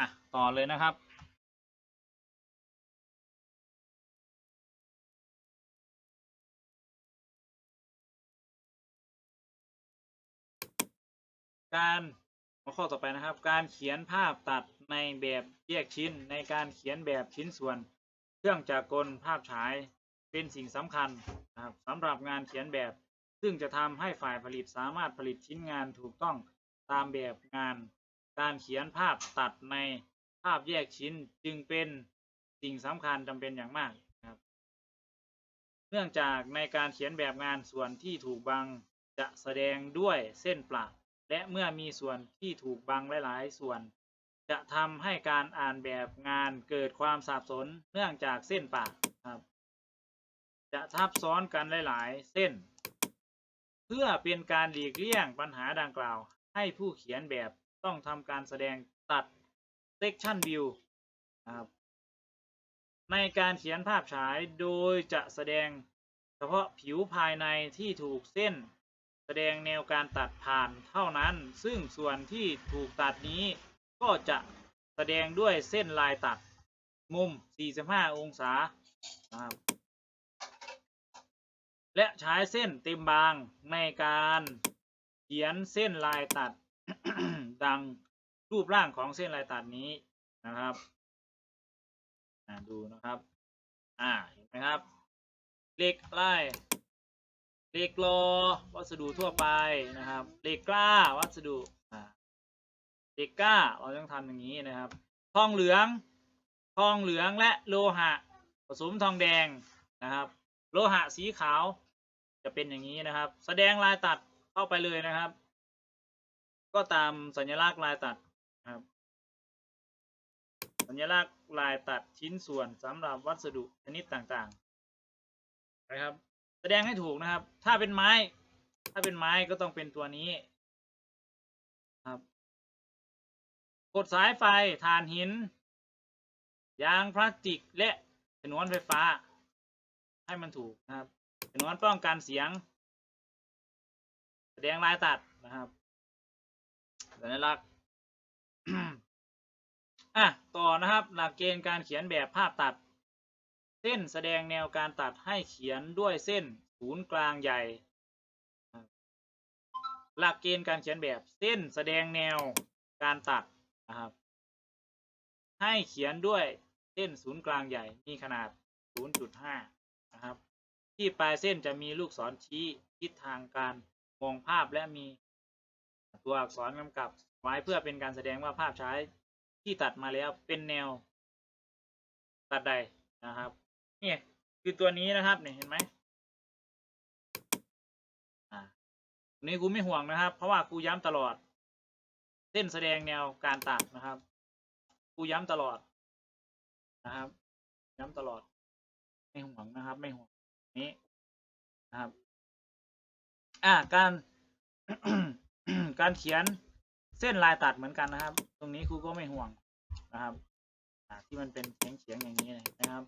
อะต่อเลยนะครับการหัวข้อต่อไปนะครับ การเขียนภาพตัดในแบบแยกชิ้น ในการเขียนแบบชิ้นส่วน เครื่องจักรกลภาพฉายเป็นสิ่งสำคัญนะครับสำหรับงานเขียนแบบ ซึ่งจะทำให้ฝ่ายผลิตสามารถผลิตชิ้นงานถูกต้องตามแบบงาน การเขียนภาพตัดในภาพแยกชิ้นจึงเป็นสิ่งสำคัญจำเป็นอย่างมากครับ เนื่องจากในการเขียนแบบงานส่วนที่ถูกบังจะแสดงด้วยเส้นประและเมื่อมีส่วนที่ถูกบังหลาย ๆ ส่วน จะทำให้การอ่านแบบงานเกิดความสับสนเนื่องจากเส้นประครับ จะทับซ้อนกันหลาย ๆ เส้น เพื่อเป็นการหลีกเลี่ยงปัญหาดังกล่าว ให้ผู้เขียนแบบ ต้องทำการแสดงตัด section view นะครับในการเขียนภาพฉายโดยจะแสดงเฉพาะผิวภายในที่ถูกเส้น แสดงแนวการตัดผ่านเท่านั้น ซึ่งส่วนที่ถูกตัดนี้ก็จะแสดงด้วยเส้นลายตัดมุม 45 องศา และใช้เส้นเต็มบางในการเขียนเส้นลายตัด ดังรูปร่างของเส้นลายตัดนี้นะครับอ่าดูนะครับ อ่าเห็นไหมครับเหล็กไล่เหล็กโลวัสดุทั่วไปนะครับเหล็กกล้าวัสดุอ่าเหล็กกล้าเราต้องทำอย่างนี้นะครับทองเหลืองทองเหลืองและโลหะ ผสมทองแดงนะครับ โลหะสีขาวจะเป็นอย่างนี้นะครับ แสดงลายตัดเข้าไปเลยนะครับ ก็ตามสัญลักษณ์ลายตัดครับ สัญลักษณ์ลายตัดชิ้นส่วนสำหรับวัสดุชนิดต่างๆนะครับ แสดงให้ถูกนะครับ ถ้าเป็นไม้ ถ้าเป็นไม้ก็ต้องเป็นตัวนี้ครับกดสายไฟถ่านหิน ยางพลาสติกและฉนวนไฟฟ้า ให้มันถูกนะครับฉนวนป้องกันเสียง แสดงลายตัดนะครับ สัญลักษณ์อะต่อนะครับ หลักเกณฑ์การเขียนแบบภาพตัด เส้นแสดงแนวการตัดให้เขียนด้วยเส้นศูนย์กลางใหญ่ หลักเกณฑ์การเขียนแบบเส้นแสดงแนวการตัดนะครับ ให้เขียนด้วยเส้นศูนย์กลางใหญ่มีขนาด 0.5 นะครับ ที่ปลายเส้นจะมีลูกศรชี้ทิศทางการมองภาพและมี ตัวอักษรกำกับไว้เพื่อเป็นการแสดงว่าภาพใช้ที่ตัดมาแล้วเป็นแนว ตัดใดนะครับนี่คือตัวนี้นะครับเนี่ยเห็นไหมอ่านนี้กูไม่ห่วงนะครับ เพราะว่ากูย้ำตลอด เส้นแสดงแนวการตัดนะครับกูย้ำตลอดนะครับ ย้ำตลอด ไม่ห่วงนะครับ ไม่ห่วงนี้นะครับ อ่าการ การเขียนเส้นลายตัดเหมือนกันนะครับ ตรงนี้ครูก็ไม่ห่วงนะครับที่มันเป็นเฉียงเฉียงอย่างนี้นะครับ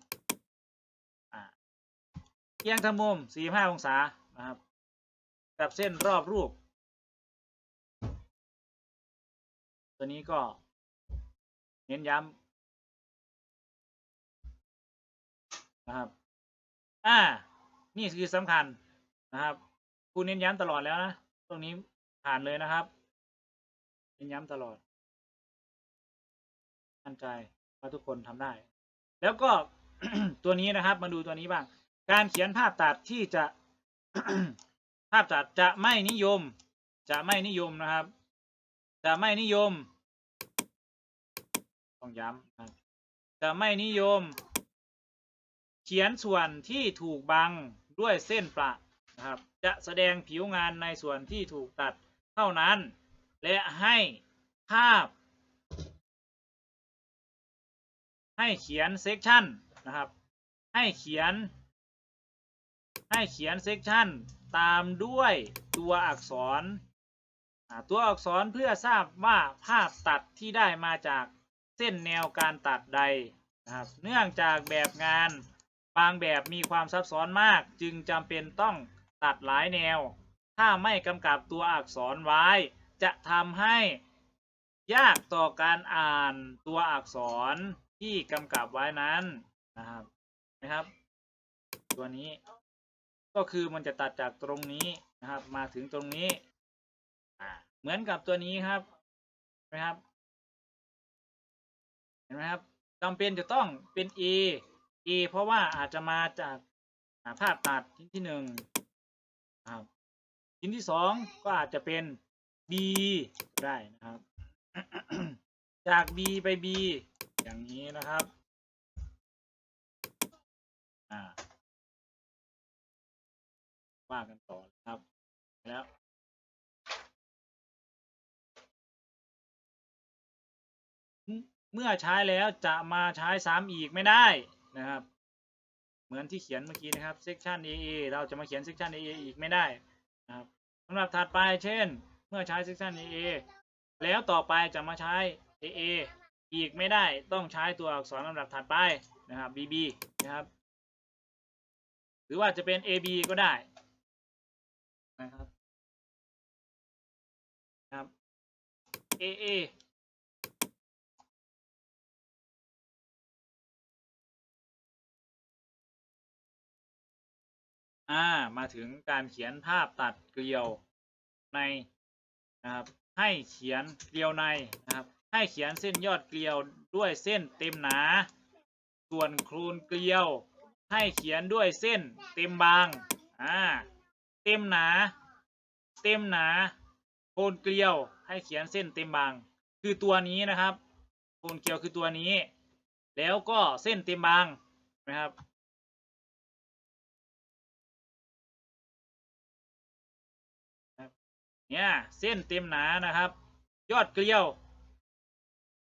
เอียงทำมุม 45 องศานะครับ กับเส้นรอบรูป ตัวนี้ก็เน้นย้ำนะครับ อ่า นี่คือสำคัญนะครับครูเน้นย้ำตลอดแล้วนะ ตรงนี้ ผ่านเลยนะครับเน้นย้ำตลอดมั่นใจว่าทุกคนทำได้ แล้วก็ตัวนี้นะครับ มาดูตัวนี้บ้าง การเขียนภาพตัดที่จะภาพตัดจะไม่นิยม จะไม่นิยมนะครับ จะไม่นิยม ต้องย้ำจะไม่นิยม เขียนส่วนที่ถูกบังด้วยเส้นประนะครับ จะแสดงผิวงานในส่วนที่ถูกตัด เท่านั้น และให้ภาพ ให้เขียนเซกชันนะครับ ให้เขียน ให้เขียนเซกชันตามด้วยตัวอักษร ตัวอักษรเพื่อทราบว่าภาพตัดที่ได้มาจากเส้นแนวการตัดใดนะครับ เนื่องจากแบบงานบางแบบมีความซับซ้อนมาก จึงจำเป็นต้องตัดหลายแนว ถ้าไม่กำกับตัวอักษรไว้ จะทำให้ยากต่อการอ่านตัวอักษรที่กำกับไว้นั้นนะครับนะครับ ตัวนี้ก็คือมันจะตัดจากตรงนี้นะครับ มาถึงตรงนี้เหมือนกับตัวนี้ครับนไหมครับ เห็นไหมครับจำเป็นจะต้องเป็น A A เพราะว่าอาจจะมาจากภาพตัดชิ้นที่หนึ่งนะครับ ชิ้นที่สองก็อาจจะเป็น B ได้นะครับ จาก B ไป B อย่างนี้นะครับอ่าว่ากันต่อนะครับแล้วเมื่อใช้แล้วจะมาใช้ซ้ำอีกไม่ได้นะครับ เหมือนที่เขียนเมื่อกี้นะครับ section AA เราจะมาเขียน section AA อีกไม่ได้ นะครับสำหรับถัดไปเช่น เมื่อใช้ section AA แล้วต่อไปจะมาใช้ AA อีกไม่ได้ต้องใช้ตัวอักษรลำดับถัดไปนะครับ BB นะครับ หรือว่าจะเป็น AB ก็ได้นะครับครับ AA อ่ามาถึงการเขียนภาพตัดเกลียวในนะครับ ให้เขียนเกลียวในนะครับ ให้เขียนเส้นยอดเกลียวด้วยเส้นเต็มหนา ส่วนครูนเกลียว ให้เขียนด้วยเส้นเต็มบางอ่าเต็มหนา เต็มหนาโคนเกลียวให้เขียนเส้นเต็มบาง คือตัวนี้นะครับโคนเกลียวคือตัวนี้ แล้วก็เส้นเต็มบางนะครับ เนี่ยเส้นเต็มหนานะครับ ยอดเกลียว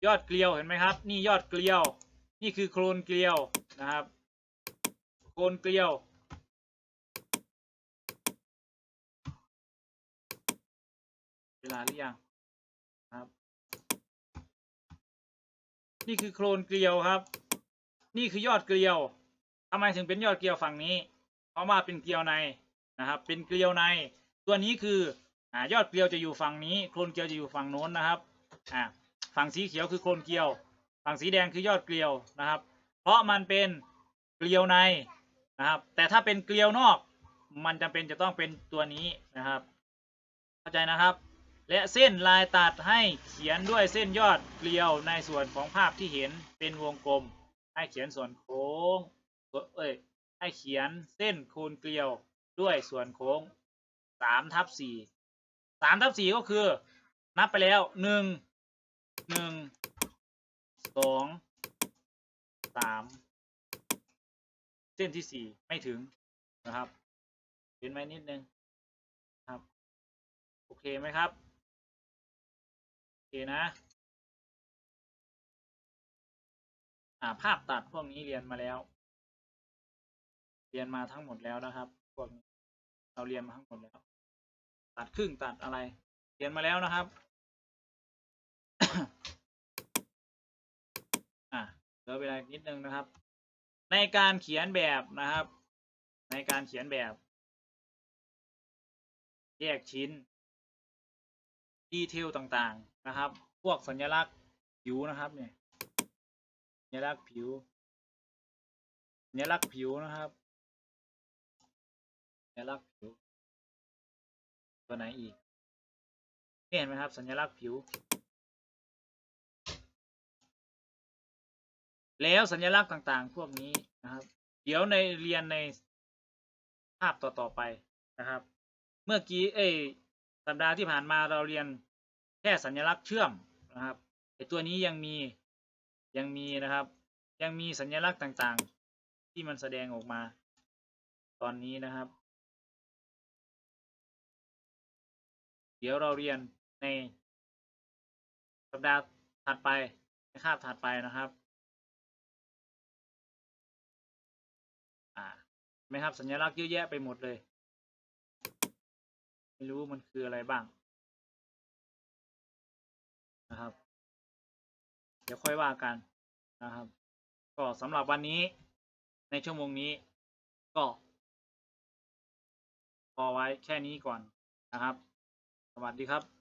ยอดเกลียวเห็นไหมครับ นี่ยอดเกลียว นี่คือโครนเกลียวนะครับ โครนเกลียว เวลาหรือยังครับ นี่คือโครนเกลียวครับ นี่คือยอดเกลียวทำไมถึงเป็นยอดเกลียวฝั่งนี้ เพราะว่าเป็นเกลียวในนะครับ เป็นเกลียวใน ตัวนี้คือ อ่ายอดเกลียวจะอยู่ฝั่งนี้โครนเกลียวจะอยู่ฝั่งโน้นนะครับอ่าฝั่งสีเขียวคือโครนเกลียว ฝั่งสีแดงคือยอดเกลียวนะครับ เพราะมันเป็นเกลียวในนะครับ แต่ถ้าเป็นเกลียวนอก มันจำเป็นจะต้องเป็นตัวนี้นะครับ เข้าใจนะครับ และเส้นลายตัดให้เขียนด้วยเส้นยอดเกลียวในส่วนของภาพที่เห็นเป็นวงกลม ให้เขียนส่วนโค้งเอ้ยให้เขียนเส้นโคนเกลียวด้วยส่วนโค้งสามทับสี่ สามทับสี่ก็คือ นับไปแล้วหนึ่งหนึ่งสองสามเส้นที่สี่ไม่ถึงนะครับเห็นไหมนิดนึงครับ โอเคไหมครับ โอเคนะ อ่าภาพตัดพวกนี้เรียนมาแล้ว เรียนมาทั้งหมดแล้วนะครับ พวกนี้เราเรียนมาทั้งหมดแล้ว ตัดครึ่งตัดอะไรเรียนมาแล้วนะครับอะเหลือเวลาอีกนิดนึงนะครับ ในการเขียนแบบนะครับ ในการเขียนแบบ แยกชิ้นดีเทลต่างๆนะครับ พวกสัญลักษณ์ผิวนะครับเนี่ยสัญลักษณ์ผิวสัญลักษณ์ผิวนะครับสัญลักษณ์ผิว ตัวไหนอีกนี่เห็นไหมครับสัญลักษณ์ผิว แล้วสัญลักษณ์ต่างๆ พวกนี้นะครับ เดี๋ยวในเรียนในภาพต่อๆไปนะครับ เมื่อกี้เอสัปดาห์ที่ผ่านมาเราเรียนแค่สัญลักษณ์เชื่อมนะครับไอตัวนี้ยังมียังมีนะครับ ยังมีสัญลักษณ์ต่างๆ ที่มันแสดงออกมา ตอนนี้นะครับ เดี๋ยวเราเรียนในสัปดาห์ถัดไปในคาบถัดไปนะครับอ่าไหมครับสัญลักษณ์เยอะแยะไปหมดเลย ไม่รู้มันคืออะไรบ้างนะครับ เดี๋ยวค่อยว่ากันนะครับ ก็สำหรับวันนี้ในชั่วโมงนี้ก็พอไว้แค่นี้ก่อนนะครับ วัสดีครับ